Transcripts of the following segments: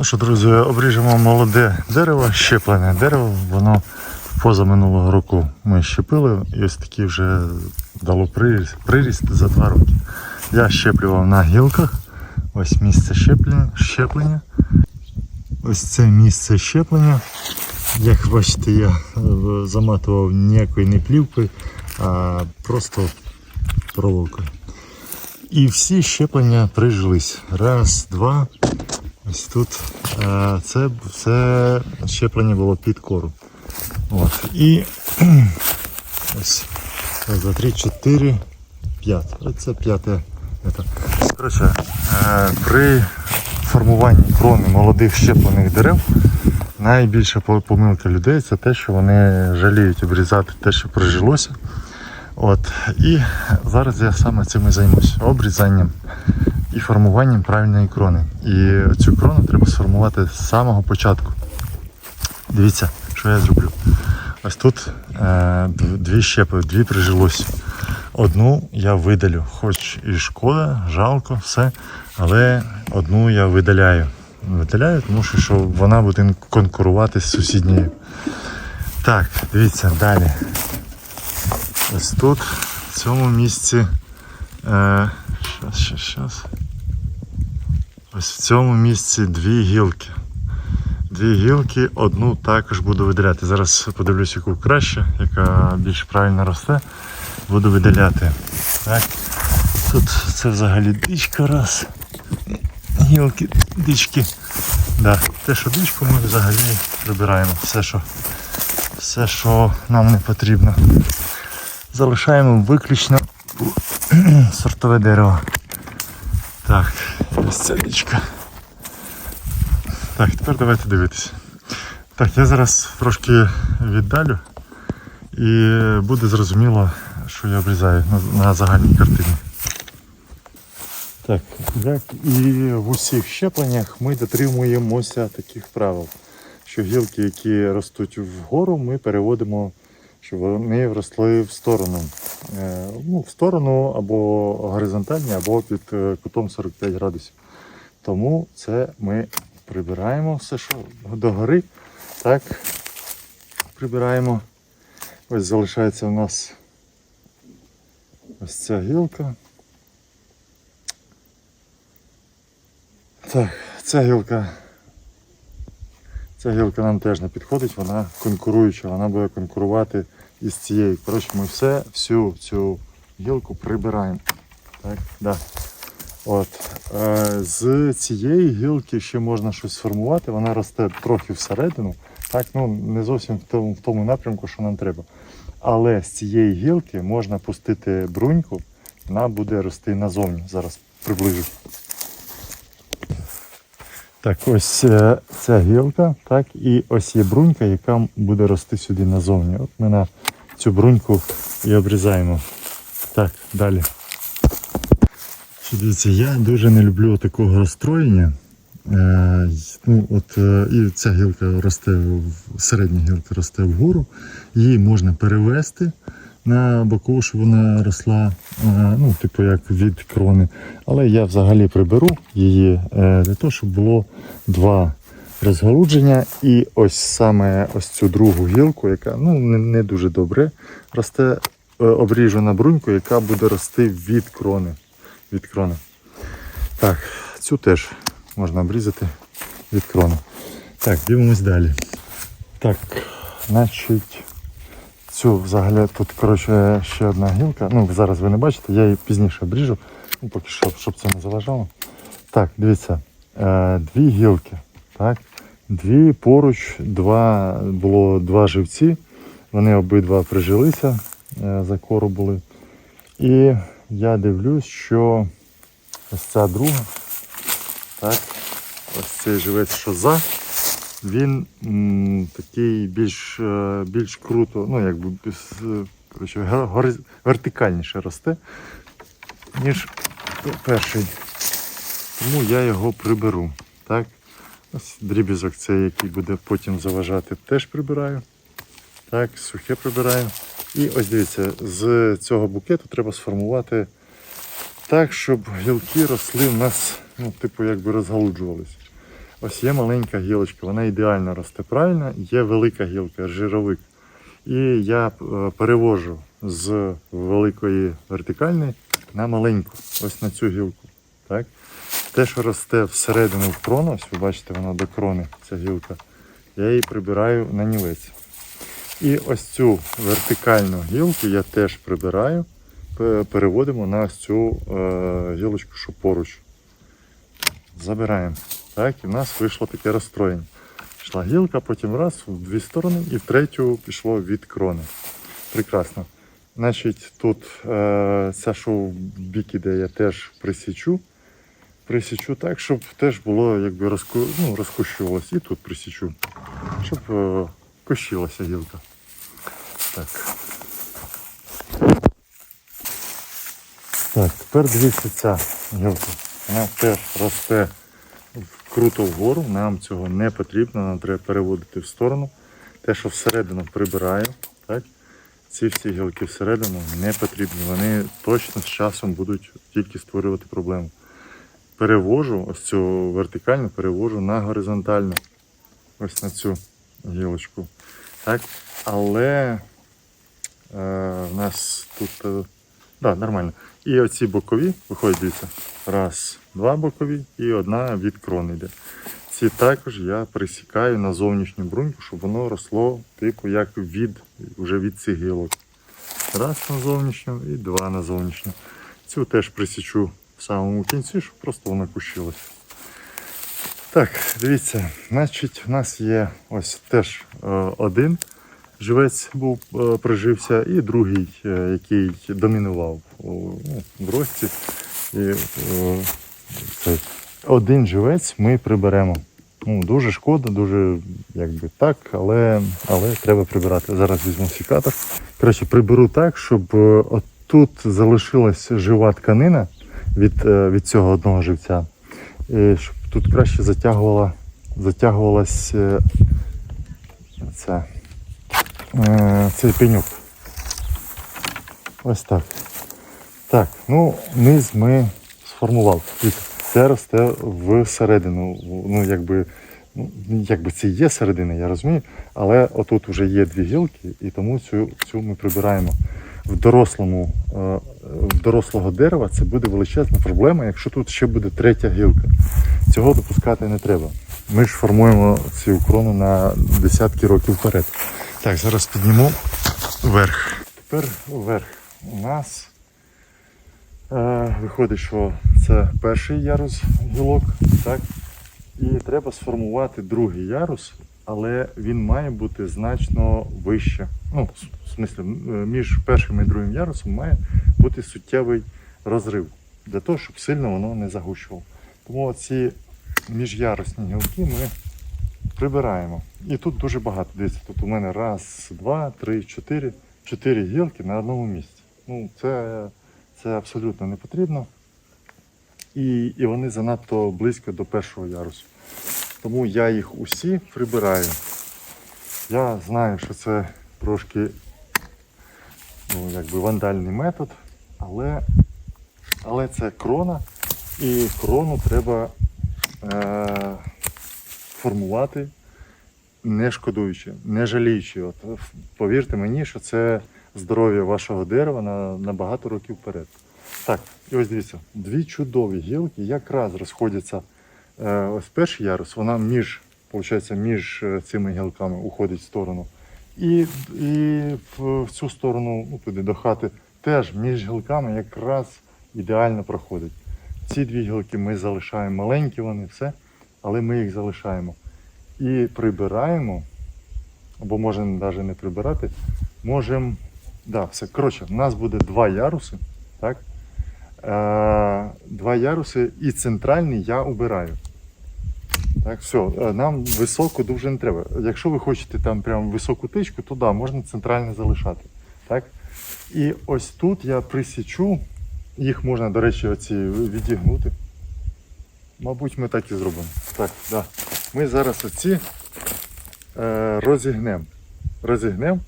Ну що, друзі, обріжемо молоде дерево, щеплене дерево, воно поза минулого року ми щепили і ось такий вже дало приріст, приріст за два роки. Я щеплював на гілках. Ось місце щеплення. щеплення. Ось це місце щеплення. Як бачите, я е, заматував ніякою не плівкою, а просто проволокою. І всі щеплення прижились. Раз, два. Ось тут е, це, це щеплення було під кору. От. І ось два, три, чотири, п'ять. Оце п'яте. Коротше, е, при формуванні крони молодих щеплених дерев найбільша помилка людей це те, що вони жаліють обрізати те, що прижилося. От. І зараз я саме цим і займусь обрізанням і формуванням правильної крони. І цю крону треба сформувати з самого початку. Дивіться, що я зроблю. Ось тут е, дві щепи, дві прижилось. Одну я видалю, хоч і шкода, жалко, все, але одну я видаляю. Видаляю, тому що, що вона буде конкурувати з сусідньою. Так, дивіться, далі. Ось тут, в цьому місці. Е, щас, щас, щас. Ось в цьому місці дві гілки. Дві гілки, одну також буду видаляти. Зараз подивлюсь, яку краще, яка більш правильно росте. Буду видаляти. Так. Тут це взагалі дичка раз. Гілки, дички. Да. Те, що дичку ми взагалі прибираємо. Все, що, все, що нам не потрібно. Залишаємо виключно сортове дерево. Так, ось. Так, тепер давайте дивитися. Так, я зараз трошки віддалю і буде зрозуміло, що я обрізаю на, на загальній картині. Так, як і в усіх щепленнях ми дотримуємося таких правил, що гілки, які ростуть вгору, ми переводимо, щоб вони росли в сторону. Е, ну, в сторону або горизонтальні, або під е, кутом 45 градусів. Тому це ми прибираємо все, що догори. Так, прибираємо. Ось залишається у нас ось ця гілка. Так, ця гілка. Ця гілка нам теж не підходить, вона конкуруюча, вона буде конкурувати із цією. Коротше, ми все, всю цю гілку прибираємо. Так, да. От. Е, з цієї гілки ще можна щось сформувати, вона росте трохи всередину. Так, ну не зовсім в тому, напрямку, що нам треба. Але з цієї гілки можна пустити бруньку, вона буде рости назовні. Зараз приближу. Так, ось е, ця гілка, так, і ось є брунька, яка буде рости сюди назовні. От ми на цю бруньку і обрізаємо. Так, далі. Дивіться, я дуже не люблю такого розстроєння. Е, ну, от, е, і ця гілка росте, середня гілка росте вгору. Її можна перевести на боку, щоб вона росла, е, ну, типу як від крони. Але я взагалі приберу її е, для того, щоб було два розгалудження. І ось саме ось цю другу гілку, яка ну, не, не дуже добре росте, е, обріжу на бруньку, яка буде рости від крони. Від крони. Так, цю теж можна обрізати від крони. Так, дивимось далі. Так, значить, цю взагалі тут коротше, ще одна гілка. Ну, зараз ви не бачите, я її пізніше обріжу, ну, поки що, щоб це не заважало. Так, дивіться, е, дві гілки. Так, дві поруч, два, було два живці. Вони обидва прижилися, е, за кору були. І я дивлюсь, що ось ця друга, так, ось цей живець, що за, він м, такий більш, е, більш круто, ну якби коротше, га- вертикальніше росте, ніж перший. Тому я його приберу. Так? Ось дрібізок цей, який буде потім заважати, теж прибираю. Так, сухе прибираю. І ось дивіться, з цього букету треба сформувати так, щоб гілки росли в нас, ну, типу, якби розгалуджувалися. Ось є маленька гілочка, вона ідеально росте правильно, є велика гілка, жировик. І я е, перевожу з великої вертикальної на маленьку, ось на цю гілку. Так? Те, що росте всередину в крону, ось ви бачите, воно до крони, ця гілка, я її прибираю на нівець. І ось цю вертикальну гілку я теж прибираю, переводимо на ось цю е, гілочку, що поруч. Забираємо. Так, і в нас вийшло таке розстроєння. Пішла гілка, потім раз в дві сторони, і в третю пішло від крони. Прекрасно. Значить, тут е, ця, що в бік іде, я теж присічу. Присічу так, щоб теж було якби розку, ну, розкущувалось. І тут присічу, щоб е, кощилася гілка. Так. Так, тепер дивіться ця гілка. Вона теж росте круто вгору, нам цього не потрібно, нам треба переводити в сторону. Те, що всередину прибираю, так? ці всі гілки всередину не потрібні. Вони точно з часом будуть тільки створювати проблему. Перевожу ось цю вертикальну, перевожу на горизонтальну. Ось на цю гілочку. Так? Але е, в нас тут е, да, нормально. І оці бокові, виходять, дивіться, раз, два бокові і одна від крони йде. Ці також я присікаю на зовнішню бруньку, щоб воно росло типу як від, вже від цих. Раз на зовнішню і два на зовнішню. Цю теж присічу в самому кінці, щоб просто вона кущилась. Так, дивіться, значить, у нас є ось теж е, один живець був, е, прижився, і другий, е, який домінував у ну, рості. І, е, цей. Один живець ми приберемо. Ну, дуже шкода, дуже якби так, але, але треба прибирати. Зараз візьму секатор. Коротше, приберу так, щоб е, отут залишилась жива тканина від, е, від цього одного живця. І щоб тут краще затягувала, затягувалась е, ця, е, цей пеньок. Ось так. Так, ну низ ми сформували. Це росте всередину. Ну, якби, ну, якби це є середина, я розумію, але отут вже є дві гілки, і тому цю, цю ми прибираємо. В дорослому, е, в дорослого дерева це буде величезна проблема, якщо тут ще буде третя гілка. Цього допускати не треба. Ми ж формуємо цю крону на десятки років вперед. Так, зараз підніму вверх. Тепер вверх. У нас е, виходить, що це перший ярус гілок, так? І треба сформувати другий ярус, але він має бути значно вище. Ну, в смислі, між першим і другим ярусом має бути суттєвий розрив для того, щоб сильно воно не загущувало. Тому ці міжярусні гілки ми прибираємо. І тут дуже багато. Дивіться, тут у мене раз, два, три, чотири. Чотири гілки на одному місці. Ну, це, це абсолютно не потрібно. І, і вони занадто близько до першого ярусу. Тому я їх усі прибираю. Я знаю, що це трошки ну, якби вандальний метод, але, але це крона, і крону треба е, формувати не шкодуючи, не жаліючи. От, повірте мені, що це здоров'я вашого дерева на, на багато років вперед. Так, і ось дивіться, дві чудові гілки якраз розходяться. Е, ось перший ярус, вона між, виходить, між е, цими гілками уходить в сторону. І, і в цю сторону, ну, туди до хати, теж між гілками якраз ідеально проходить. Ці дві гілки ми залишаємо маленькі, вони все, але ми їх залишаємо. І прибираємо, або можемо навіть не прибирати, можемо. Да, все. Коротше, у нас буде два яруси. Так? Е, два яруси і центральний я убираю. Так, все, е, нам високу дуже не треба. Якщо ви хочете там прям високу тичку, то да, можна центральне залишати. Так? І ось тут я присічу, їх можна, до речі, оці відігнути. Мабуть, ми так і зробимо. Так, да. Ми зараз оці е, розігнемо. Розігнемо.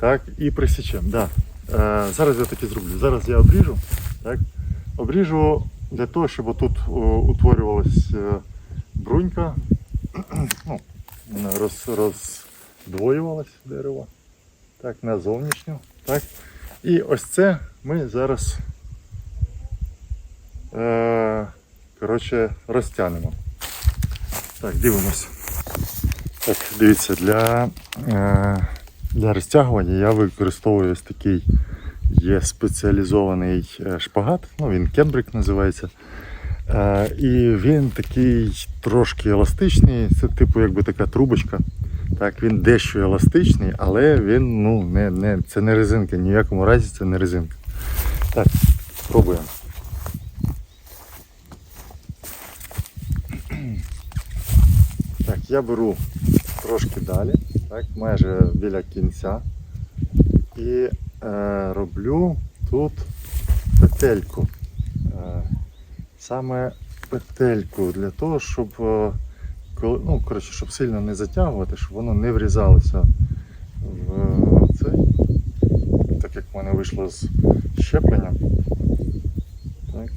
Так, і присічемо. Да. Е, зараз я так і зроблю. Зараз я обріжу. Так. Обріжу для того, щоб тут о, утворювалось е, брунька ну, роз, роздвоювалась дерево. Так, на зовнішню. Так. І ось це ми зараз е, коротше, розтягнемо. Так, дивимось. Так, дивіться, для, е, для розтягування я використовую ось такий є спеціалізований е, шпагат, ну він кембрик називається. Е, і він такий трошки еластичний, це типу якби така трубочка. Так, він дещо еластичний, але він ну, не, не, це не резинка, ні в якому разі це не резинка. Так, пробуємо. Так, я беру трошки далі, так, майже біля кінця. І е, роблю тут петельку. Е, саме петельку для того, щоб, е, коли, ну, коротше, щоб сильно не затягувати, щоб воно не врізалося в цей. Так як в мене вийшло з щепленням. Так.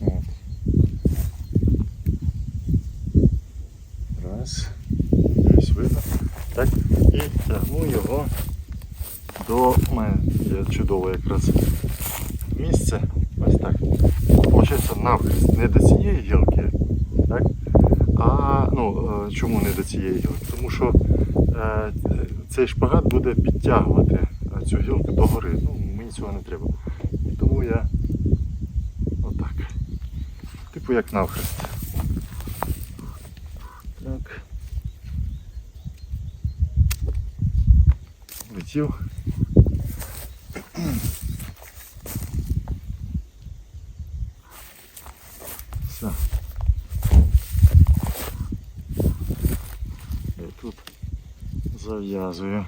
От. Раз. Десь видно. Так. І тягну його до мене. Є чудове якраз місце. Ось так. Получається навхрест не до цієї гілки. Так? А ну, е, чому не до цієї гілки? Тому що е, цей шпагат буде підтягувати е, цю гілку догори. Ну, мені цього не треба. І тому я отак. Типу як навхрест. Так. Летів. Все. І тут зав'язую.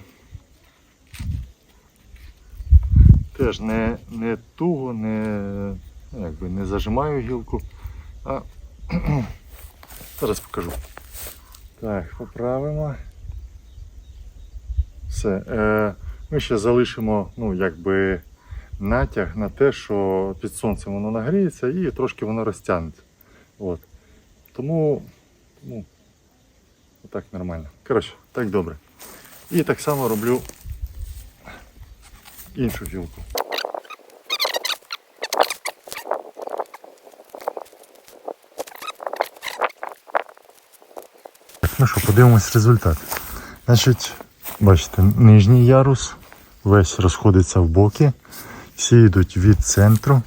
Теж не, не туго, не, якби не зажимаю гілку, а зараз покажу. Так, поправимо. Все. Е, ми ще залишимо, ну, якби натяг на те, що під сонцем воно нагріється і трошки воно розтягнеться. От. Тому, ну, так нормально. Коротше, так добре. І так само роблю іншу гілку. Ну що, подивимось результат. Значить, бачите, нижній ярус весь розходиться в боки, всі йдуть від центру.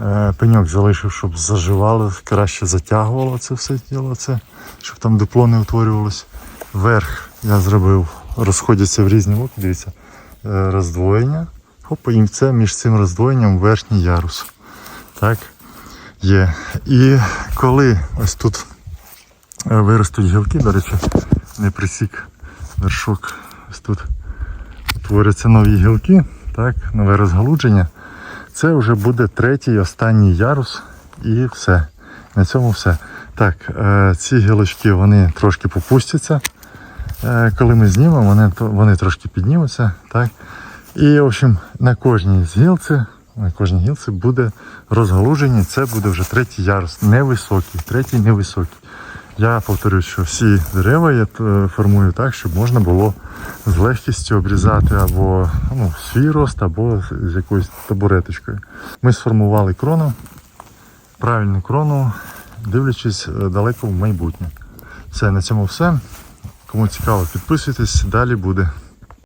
Е, Пеньок залишив, щоб заживало, краще затягувало це все тіло, це, щоб там дупло не утворювалося. Верх я зробив, розходяться в різні боки, дивіться, е, роздвоєння. Хоп, це між цим роздвоєнням верхній ярус. Так, є. І коли ось тут е, виростуть гілки, до речі, не присік вершок. Ось тут утворяться нові гілки, так, нове розгалудження. Це вже буде третій, останній ярус і все. На цьому все. Так, е, ці гілочки вони трошки попустяться. Е, коли ми знімемо, вони, вони трошки піднімуться. Так. І, в общем, на кожній з гілці, на кожній гілці буде розгалуження. Це буде вже третій ярус, невисокий, третій невисокий. Я повторюю, що всі дерева я е, формую так, щоб можна було з легкістю обрізати або ну, свій рост, або з якоюсь табуреточкою. Ми сформували крону, правильну крону, дивлячись е, далеко в майбутнє. Все, на цьому все. Кому цікаво, підписуйтесь, далі буде.